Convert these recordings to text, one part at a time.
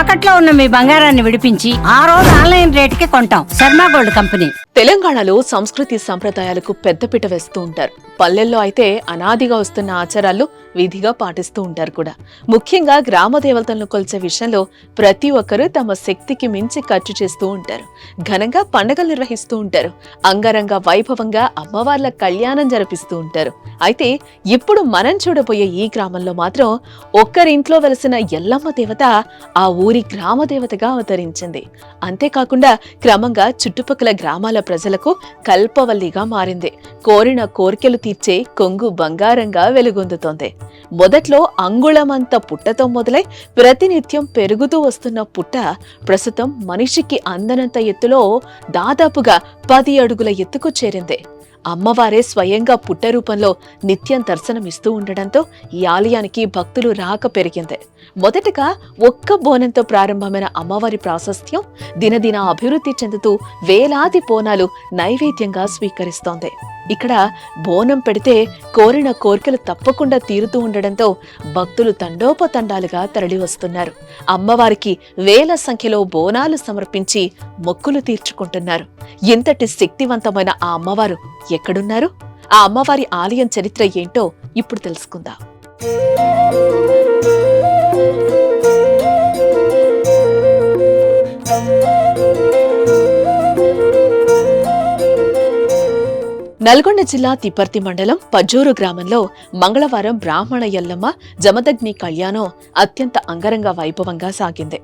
తాకట్లో ఉన్న మీ బంగారాన్ని విడిపించి ఆ రోజు ఆన్లైన్ రేటుకి కొంటాం. Sharma gold company. తెలంగాణలో సంస్కృతి సంప్రదాయాలకు పెద్దపీట వేస్తూ ఉంటారు. పల్లెల్లో అయితే అనాదిగా వస్తున్న ఆచారాలు విధిగా పాటిస్తూ ఉంటారు కూడా. ముఖ్యంగా గ్రామ దేవతలను కొలిచే విషయంలో ప్రతి ఒక్కరూ తమ శక్తికి మించి ఖర్చు చేస్తూ ఉంటారు. ఘనంగా పండగలు నిర్వహిస్తూ ఉంటారు. అంగరంగ వైభవంగా అమ్మవార్ల కళ్యాణం జరిపిస్తూ ఉంటారు. అయితే ఇప్పుడు మనం చూడబోయే ఈ గ్రామంలో మాత్రం ఒక్కరింట్లో వెలసిన ఎల్లమ్మ దేవత ఆ ఊరి గ్రామ దేవతగా అవతరించింది. అంతేకాకుండా క్రమంగా చుట్టుపక్కల గ్రామాల ప్రజలకు కల్పవల్లిగా మారింది. కోరిన కోరికలు తీర్చే కొంగు బంగారంగా వెలుగొందుతోంది. మొదట్లో అంగుళమంత పుట్టతో మొదలై ప్రతినిత్యం పెరుగుతూ వస్తున్న పుట్ట ప్రస్తుతం మనిషికి అందనంత ఎత్తులో దాదాపుగా పది అడుగుల ఎత్తుకు చేరింది. అమ్మవారే స్వయంగా పుట్ట రూపంలో నిత్యం దర్శనమిస్తూ ఉండడంతో ఈ ఆలయానికి భక్తులు రాక పెరిగింది. మొదటగా ఒక్క బోనంతో ప్రారంభమైన అమ్మవారి ప్రాశస్త్యం దినదిన అభివృద్ధి చెందుతూ వేలాది బోనాలు నైవేద్యంగా స్వీకరిస్తోంది. ఇక్కడ బోనం పెడితే కోరిన కోరికలు తప్పకుండా తీరుతూ ఉండడంతో భక్తులు తండోపతండాలుగా తరలివస్తున్నారు అమ్మవారికి వేల సంఖ్యలో బోనాలు సమర్పించి మొక్కులు తీర్చుకుంటున్నారు. ఇంతటి శక్తివంతమైన ఆ అమ్మవారు ఎక్కడున్నారు? ఆ అమ్మవారి ఆలయం చరిత్ర ఏంటో ఇప్పుడు తెలుసుకుందాం. నల్గొండ జిల్లా తిప్పర్తి మండలం పజ్జూరు గ్రామంలో మంగళవారం బ్రాహ్మణ ఎల్లమ్మ జమదగ్ని కళ్యాణం అత్యంత అంగరంగ వైభవంగా సాగింది.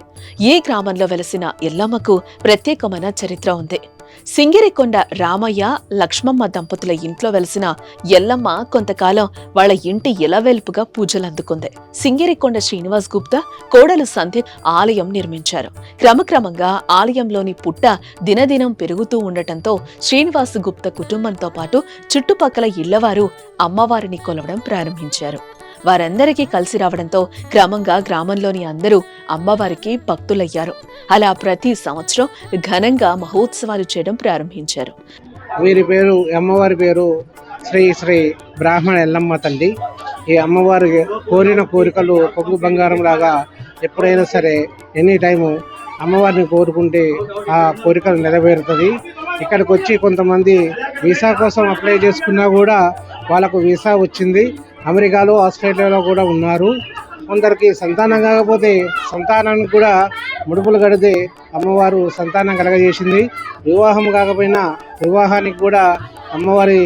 ఈ గ్రామంలో వెలసిన ఎల్లమ్మకు ప్రత్యేకమైన చరిత్ర ఉంది. సింగిరికొండ రామయ్య లక్ష్మమ్మ దంపతుల ఇంట్లో వెలిసిన ఎల్లమ్మ కొంతకాలం వాళ్ళ ఇంటి ఇలవెల్పుగా పూజలు అందుకుంది. సింగిరికొండ శ్రీనివాస్ గుప్తా కోడలు సంధ్య ఆలయం నిర్మించారు. క్రమక్రమంగా ఆలయంలోని పుట్ట దినదినం పెరుగుతూ ఉండటంతో శ్రీనివాస్ గుప్త కుటుంబంతో పాటు చుట్టుపక్కల ఇళ్ళవారు అమ్మవారిని కొలవడం ప్రారంభించారు. వారందరికీ కలిసి రావడంతో క్రమంగా గ్రామంలోని అందరూ అమ్మవారికి భక్తులయ్యారు. అలా ప్రతి సంవత్సరం ఘనంగా మహోత్సవాలు చేయడం ప్రారంభించారు. వీరి పేరు అమ్మవారి పేరు శ్రీ శ్రీ బ్రాహ్మణ ఎల్లమ్మ తల్లి ఈ అమ్మవారి కోరిన కోరికలు పొగ్గు బంగారం లాగా ఎప్పుడైనా సరే ఎనీ టైము అమ్మవారిని కోరుకుంటే ఆ కోరికలు నెరవేరుతుంది. ఇక్కడికి వచ్చి కొంతమంది వీసా కోసం అప్లై చేసుకున్నా కూడా వాళ్ళకు వీసా వచ్చింది. అమెరికాలో ఆస్ట్రేలియాలో కూడా ఉన్నారు. కొందరికి సంతానం కాకపోతే సంతానానికి కూడా ముడుపులు కడితే అమ్మవారు సంతానం కలగజేసింది. వివాహం కాకపోయినా వివాహానికి కూడా అమ్మవారి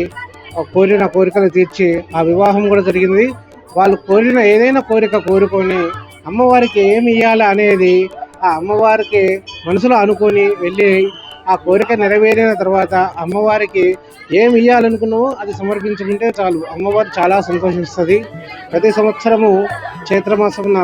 కోరిన కోరికలు తీర్చి ఆ వివాహం కూడా జరిగింది. వాళ్ళు కోరిన ఏదైనా కోరిక కోరుకొని అమ్మవారికి ఏమి ఇవ్వాలి అనేది ఆ అమ్మవారికి మనసులో అనుకొని వెళ్ళి ఆ కోరిక నెరవేరిన తర్వాత అమ్మవారికి ఏమి ఇవ్వాలనుకున్నావో అది సమర్పించుకుంటే చాలు. అమ్మవారు చాలా సంతోషిస్తుంది. ప్రతి సంవత్సరము చైత్రమాసమున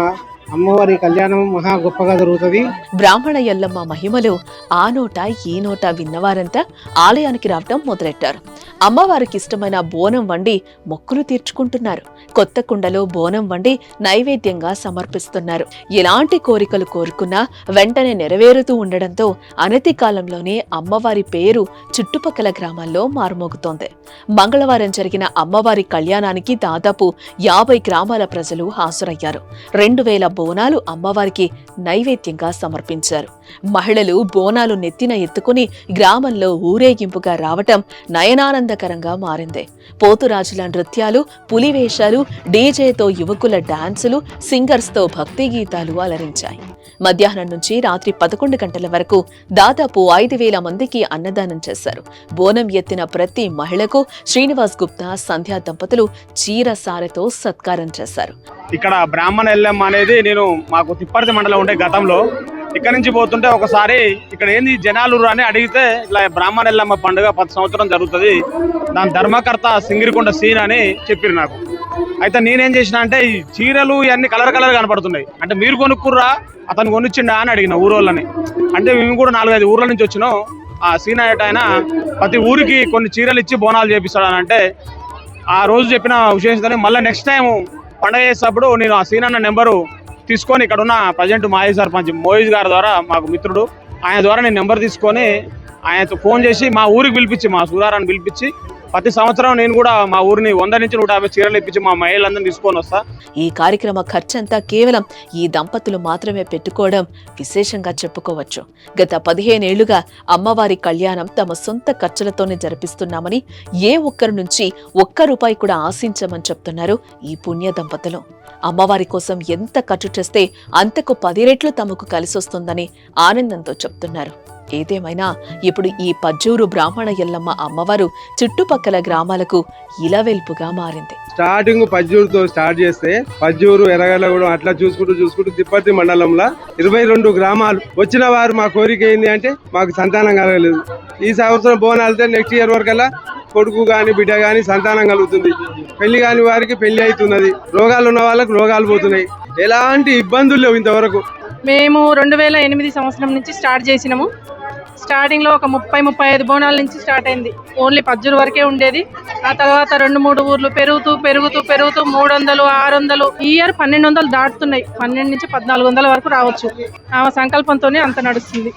అమ్మవారి కళ్యాణం మహా గొప్పగా జరుగుతుంది. బ్రాహ్మణ ఎల్లమ్మ మహిమలు ఆ నోట ఈ నోట విన్నవారంతా ఆలయానికి రావటం మొదలెట్టారు. అమ్మవారికి ఇష్టమైన బోనం వండి మొక్కులు తీర్చుకుంటున్నారు. కొత్త కుండలో బోనం వండి నైవేద్యంగా సమర్పిస్తున్నారు. ఎలాంటి కోరికలు కోరుకున్నా వెంటనే నెరవేరుతూ ఉండడంతో అనతి కాలంలోనే అమ్మవారి పేరు చుట్టుపక్కల గ్రామాల్లో మారుమోగుతోంది. మంగళవారం జరిగిన అమ్మవారి కళ్యాణానికి దాదాపు యాభై గ్రామాల ప్రజలు హాజరయ్యారు. రెండు వేల బోనాలు అమ్మవారికి నైవేద్యంగా సమర్పించారు. మహిళలు బోనాలు నెత్తిన ఎత్తుకుని గ్రామంలో ఊరేగింపుగా రావటం నయనానందకరంగా మారింది. పోతురాజుల నృత్యాలు పులివేషాలు డీజేతో యువకుల డాన్సులు సింగర్స్తో భక్తి గీతాలు అలరించాయి. మధ్యాహ్నం నుంచి రాత్రి పదకొండు గంటల వరకు దాదాపు ఐదు వేల మందికి అన్నదానం చేశారు. బోనం ఎత్తిన ప్రతి మహిళకు శ్రీనివాస్ గుప్తా సంధ్యా దంపతులు చీర సారెతో సత్కారం చేశారు. ఇక్కడ బ్రాహ్మణ ఎల్లమ్మ అనేది నేను మాకు తిప్పర్తి మండలం ఉండే గతంలో. ఇక్కడ నుంచి పోతుంటే ఒకసారి ఇక్కడ ఏంది జనాలు అని అడిగితే ఇలా బ్రాహ్మణెల్లమ్మ పండుగ పది సంవత్సరం జరుగుతుంది. దాని ధర్మకర్త సింగిరికొండ సీన్ అని చెప్పారు నాకు. అయితే నేనేం చేసిన అంటే ఈ చీరలు ఇవన్నీ కలర్ కలర్ కనపడుతున్నాయి. అంటే మీరు కొనుక్కుర్రా అతను కొనిచ్చిండా అని అడిగిన ఊరోళ్ళని. అంటే మేము కూడా నాలుగైదు ఊర్ల నుంచి వచ్చినాం. ఆ సీన్ ఆయన ప్రతి ఊరికి కొన్ని చీరలు ఇచ్చి బోనాలు చేపిస్తాడు అని అంటే ఆ రోజు చెప్పిన విశేషతని మళ్ళీ నెక్స్ట్ టైం పండగ చేసేటప్పుడు నేను ఆ సీన్ అన్న నెంబరు తీసుకొని ఇక్కడ ఉన్న ప్రజెంట్ మాజీ సర్పంచ్ మోయిజ్ గారి ద్వారా మాకు మిత్రుడు. ఆయన ద్వారా నేను నెంబర్ తీసుకొని ఆయనతో ఫోన్ చేసి మా ఊరికి పిలిపించి మా సూరారాన్ని పిలిపించి ప్రతి సంవత్సరం నేను కూడా మా ఊరిని వంద నుంచి నూట యాభై చీరలు ఇప్పించి మా మహిళలందరినీ తీసుకొని వస్తా. ఈ కార్యక్రమ ఖర్చంతా కేవలం ఈ దంపతులు మాత్రమే పెట్టుకోవడం విశేషంగా చెప్పుకోవచ్చు. గత పదిహేనేళ్ళుగా అమ్మవారి కళ్యాణం తమ సొంత ఖర్చులతోనే జరిపిస్తున్నామని ఏ ఒక్కరి నుంచి ఒక్క రూపాయి కూడా ఆశించమని చెప్తున్నారు ఈ పుణ్య దంపతులు. అమ్మవారి కోసం ఎంత ఖర్చు చేస్తే అంతకు పది రెట్లు తమకు కలిసొస్తుందని ఆనందంతో చెప్తున్నారు. ఏదేమైనా ఇప్పుడు ఈ పజ్జూరు బ్రాహ్మణ ఎల్లమ్మ అమ్మవారు చుట్టుపక్కల గ్రామాలకు ఇలవెల్పుగా మారింది. స్టార్టింగ్ పజ్జూరుతో స్టార్ట్ చేస్తే పజ్జూరు ఎర్రగల్లగూడెం అట్లా చూసుకుంటూ చూసుకుంటూ తిప్పర్తి మండలంలో ఇరవై రెండు గ్రామాలు. వచ్చిన వారు మా కోరిక ఏంది అంటే మాకు సంతానం కలగలేదు. ఈ సంవత్సరం బోనాలతో నెక్స్ట్ ఇయర్ వరకల్లా కొడుకు గాని బిడ్డ గాని సంతానం కలుగుతుంది. పెళ్ళి కాని వారికి పెళ్ళి అవుతున్నది. రోగాలు ఉన్న వాళ్ళకి రోగాలు పోతున్నాయి. ఎలాంటి ఇబ్బందులు లేవు ఇంతవరకు. మేము రెండు వేల ఎనిమిది సంవత్సరం నుంచి స్టార్ట్ చేసినాము. స్టార్టింగ్లో ఒక ముప్పై ముప్పై ఐదు బోనాల నుంచి స్టార్ట్ అయింది. ఓన్లీ పజ్జూరు వరకే ఉండేది. ఆ తర్వాత రెండు మూడు ఊర్లు పెరుగుతూ పెరుగుతూ పెరుగుతూ మూడు వందలు ఆరు వందలు ఈ ఇయర్ పన్నెండు వందలు దాటుతున్నాయి. పన్నెండు నుంచి పద్నాలుగు వందల వరకు రావచ్చు. ఆమె సంకల్పంతోనే అంత నడుస్తుంది.